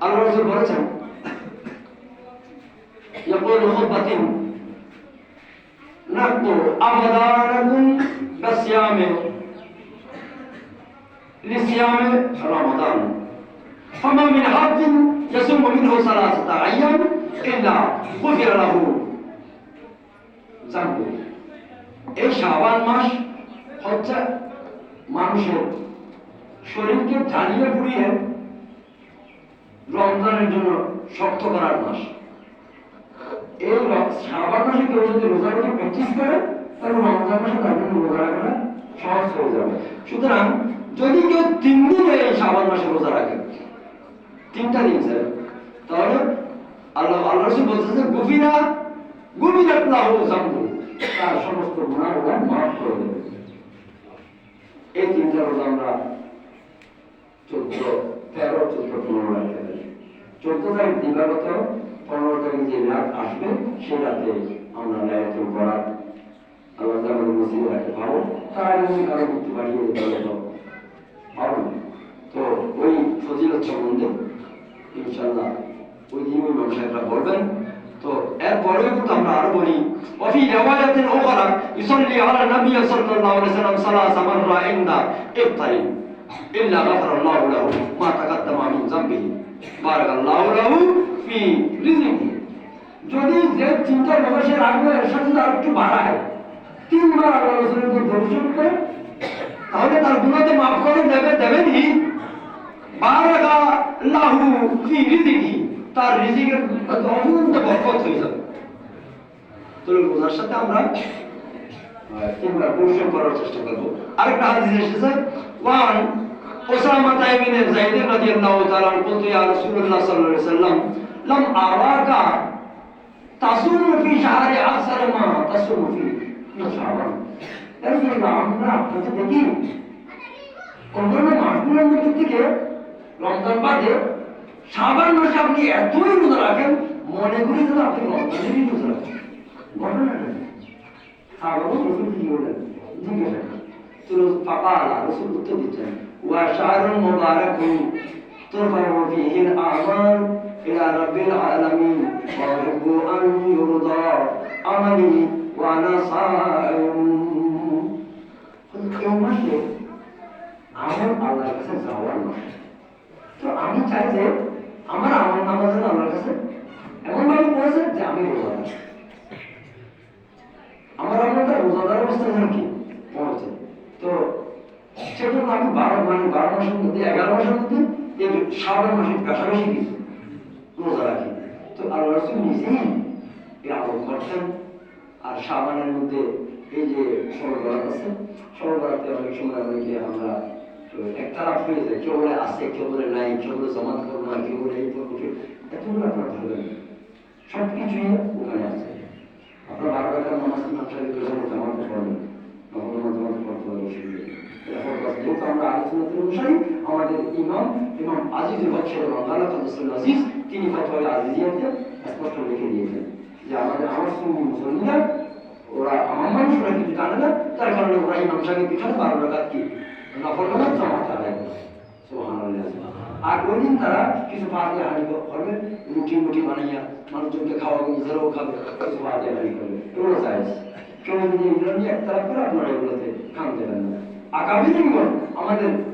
আল্লাহ রসুল বলেছেন يقول خطبة نقضوا أبدانكم بصيام لصيام رمضان فما من حج يصوم منه ثلاثة أيام إلا غفر له ذنبه এই শাবান মাস হচ্ছে মানুষের শরীরকে জ্বালিয়ে পুড়িয়ে রমজানের জন্য শক্ত করার মাস। এই শাবান মাসে কেউ যদি রোজা রেখে প্র্যাকটিস করে, তাহলে রমজান মাসে তার জন্য রোজা রাখাটা সহজ হয়ে যাবে। সুতরাং যদি কেউ তিন দিন এই শাবান মাসে রোজা রাখে, তিনটা দিন স্যার। তাহলে আল্লাহ আল্লাহ রসুল বলতেছে গভীরা গভীরা লাহু জাম্বু তার সমস্ত গুণাগুলো মাফ করে দেবে। এই তিনটা রোজা আমরা চোদ্দ, তেরো, চোদ্দ, পনেরো পারি চোদ্দ তারিখ দিবাগত পনেরো তারিখ যে রাত আসবে সে রাতে আমরা লাইলাতুল বরাত আল্লাহ তাআলা মসজিদে রাখতে পাবো তার আগে যদি কারো মুক্তি পাঠিয়ে দিতে পারলে তো পাবো না। তো ওই ফজিলত সম্বন্ধে ইনশাআল্লাহ ওই দিন ওই ব্যবসায়ীরা বলবেন তো এরপরেও কিন্তু আমরা আরো বলি وفي رواية أخرى يصلي على النبي صلى الله عليه وسلم ثلاث مرة عند إفطار إلا غفر الله له ما تقدم من ذنبه بارك الله له في رزقه যদি যে চিন্তা ব্যবসায় রাখবে এর সাথে তার একটু বাড়ায় তিনবার আল্লাহ রসুলের উপর দর্শন করে তাহলে তার গুণাতে মাফ করে দেবে দেবেনি বারাকা লাহু ফি রিজিকি তার রিজিকের অনন্ত বরকত হয়ে যাবে তো রোজার সাথে আমরা পরিশ্রম করার চেষ্টা করব। আরেকটা হাদিস এসেছে, ওয়ান ওসামা তাইবিন যায়েদ রাদিয়াল্লাহু তাআলা বলতো, ইয়া রাসূলুল্লাহ সাল্লাল্লাহু আলাইহি সাল্লাম লাম আরাকা ফি শাহরি আকসার মা ফি মধ্যে থেকে বাদে সাবান আপনি এতই রোজা রাখেন, মনে করি আপনি রোজা রাখেন। কি? সাহাবাগণ রসুল কি বললেন জিজ্ঞাসা করেন। তো রসুল ফাকালা রসুল উত্তর দিচ্ছেন ওয়া শাহরুন মুবারাকুন তুরফাউ ফীহি আল-আমাল ইলা রাব্বিল আলামিন ওয়া ইউহিব্বু আন ইউরদা আমালি ওয়া আনা সাইম এই মাসে আমার আল্লাহর কাছে যাওয়ার মাস তো আমি চাই যে আমার আমল নামা যেন আল্লাহর কাছে এমন ভাবে পড়েছে যে আমি রোজা রাখি। আমার আমলটা রোজাদার অবস্থা যেন কি পৌঁছে তো সেজন্য আমি বারো মানে বারো মাসের মধ্যে, এগারো মাসের মধ্যে শ্রাবণ মাসের পাশাপাশি কিছু রোজা রাখি। তো রসুল নিজেই করতেন আর সাবানের মধ্যে এই যে সরবরাহ আছে সরবরাহতে অনেক সময় অনেকে আমরা, তো একতারাফ হয়ে যায়, কেউ বলে আছে, কেউ বলে নাই, কেউ বলে জমাত করব না, কেউ বলে এই করব এতগুলো আপনার ধরবেন না। সব কিছুই ওখানে আছে। আপনার বারো টাকা নাম সারি করে যাব জামাতে পড়বেন কখনো জামাতে পড়তে হবে অসুবিধা নেই। এখন কথা, যেহেতু আমরা আলোচনাতে অনুসারী আমাদের ইমাম ইমাম আজিজুল হক সাহেব আল্লাহ আজিজ, তিনি ফতোয়া আজিজিয়াতে স্পষ্ট লিখে দিয়েছেন যে আমাদের আমার সঙ্গে ওরা আমার মানুষরা কিছু জানে না, তার কারণে ওরা ইমাম সাহেবের পিছনে বারো টাকা কি নফল নামাজ জামাত আদায় করে আর ওই দিন তারা কিছু পাহাড়ে হাঁড়ি করবে, রুটি মুটি বানাইয়া মানুষজনকে খাওয়াবে, নিজেরাও খাবে, কিছু পাহাড়ে হাঁড়ি করবে। এগুলো চাইছে কেউ যদি এগুলো নিয়ে একটা করে আপনারা এগুলোতে খান দেবেন না। আগামীদিনগণ আমাদের পূর্বজন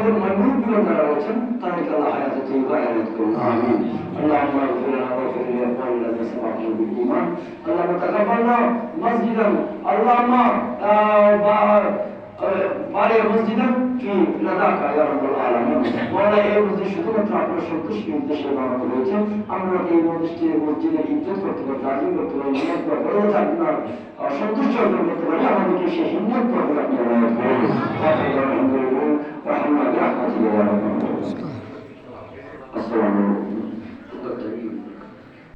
আমাদের মজবুতগুলো যারা রয়েছেন তাদেরকে আল্লাহ হায়াতে তৈবা হায়াত করুন আমিন আল্লাহ আল্লাহ ফিরান আল্লাহ ফিরিয়া পাল্লা দেশে মাহমুদ ইমান আল্লাহ তাকাবাল্লা মসজিদান আল্লাহ মা বারে মসজিদান কি লাদাকা ইয়া রাব্বুল আলামিন ওয়ালা এই মসজিদ শুধুমাত্র আপনার সন্তুষ্টি উদ্দেশ্যে বানানো হয়েছে আমরা এই মসজিদে মসজিদের ইজ্জত করতে পারি তাজিম করতে পারি নিয়ত করতে পারি অসন্তুষ্ট করতে পারি আমাদেরকে সেই হিম্মত করতে পারি